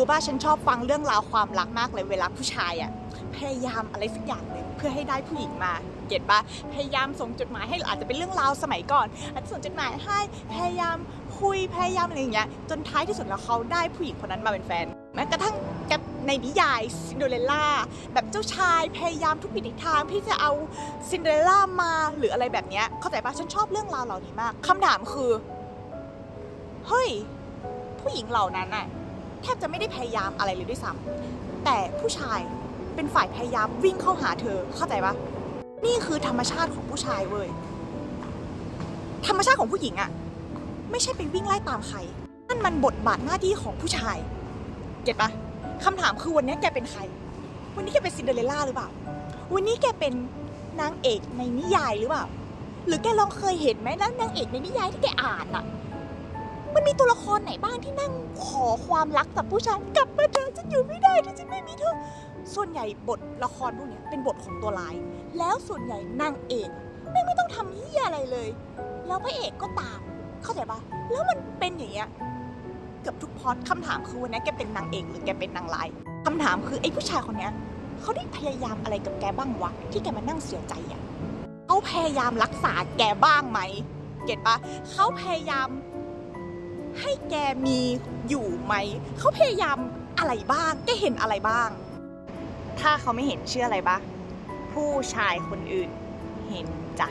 รู้ป่ะฉันชอบฟังเรื่องราวความรักมากเลยเวลาผู้ชายอะพยายามอะไรสักอย่างหนึ่งเพื่อให้ได้ผู้หญิงมา เก็ตปะพยายามส่งจดหมายให้อาจจะเป็นเรื่องราวสมัยก่อนอาจจะส่งจดหมายให้พยายามคุยพยายามอะไรอย่างเงี้ยจนท้ายที่สุดแล้วเขาได้ผู้หญิงคนนั้นมาเป็นแฟนแม้กระทั่งกับในนิยายซินโดอเรลล่าแบบเจ้าชายพยายามทุกวิถีทางที่จะเอาซินเดอเรลล่ามาหรืออะไรแบบเนี้ยเข้าใจปะฉันชอบเรื่องราวเหล่านี้มากคำถามคือเฮ้ยผู้หญิงเหล่านั้นน่ะ แทบจะไม่ได้พยายามอะไรเลยด้วยซ้ำแต่ผู้ชายเป็นฝ่ายพยายามวิ่งเข้าหาเธอเข้าใจปะนี่คือธรรมชาติของผู้ชายเว้ยธรรมชาติของผู้หญิงอะไม่ใช่ไปวิ่งไล่ตามใครนั่นมันบทบาทหน้าที่ของผู้ชาย เก็ตปะคำถามคือวันนี้แกเป็นใคร วันนี้แกเป็นซินเดอเรลล่าหรือเปล่า วันนี้แกเป็นนางเอกในนิยายหรือเปล่า หรือแกลองเคยเห็นไหมนะนางเอกในนิยายที่แกอ่านอะ มันมีตัวละครไหนบ้างที่นั่งขอความรักจากผู้ชายกลับมาเธอะฉันอยู่ไม่ได้ถ้าฉันไม่มีเธอ ส่วนใหญ่บทละครพวกเนี้ยเป็นบทของตัวร้าย แล้วส่วนใหญ่นางเอกไม่ไม่ต้องทำเหี้ยอะไรเลย แล้วพระเอกก็ตาม เข้าใจปะแล้วมันเป็นอย่างเงี้ยเกือบทุกพ็อดคำถามคือวันนี้แกเป็นนางเอกหรือแกเป็นนางร้ายคำถามคือไอ้ผู้ชายคนเนี้ยเขาได้พยายามอะไรกับแกบ้างวะที่แกมานั่งเสียใจอะเขาพยายามรักษาแกบ้างไหม เก็ตปะเขาพยายาม แกมีอยู่ไหม เขาพยายามอะไรบ้าง แกเห็นอะไรบ้าง ถ้าเขาไม่เห็นเชื่ออะไรปะผู้ชายคนอื่นเห็นจ้ะ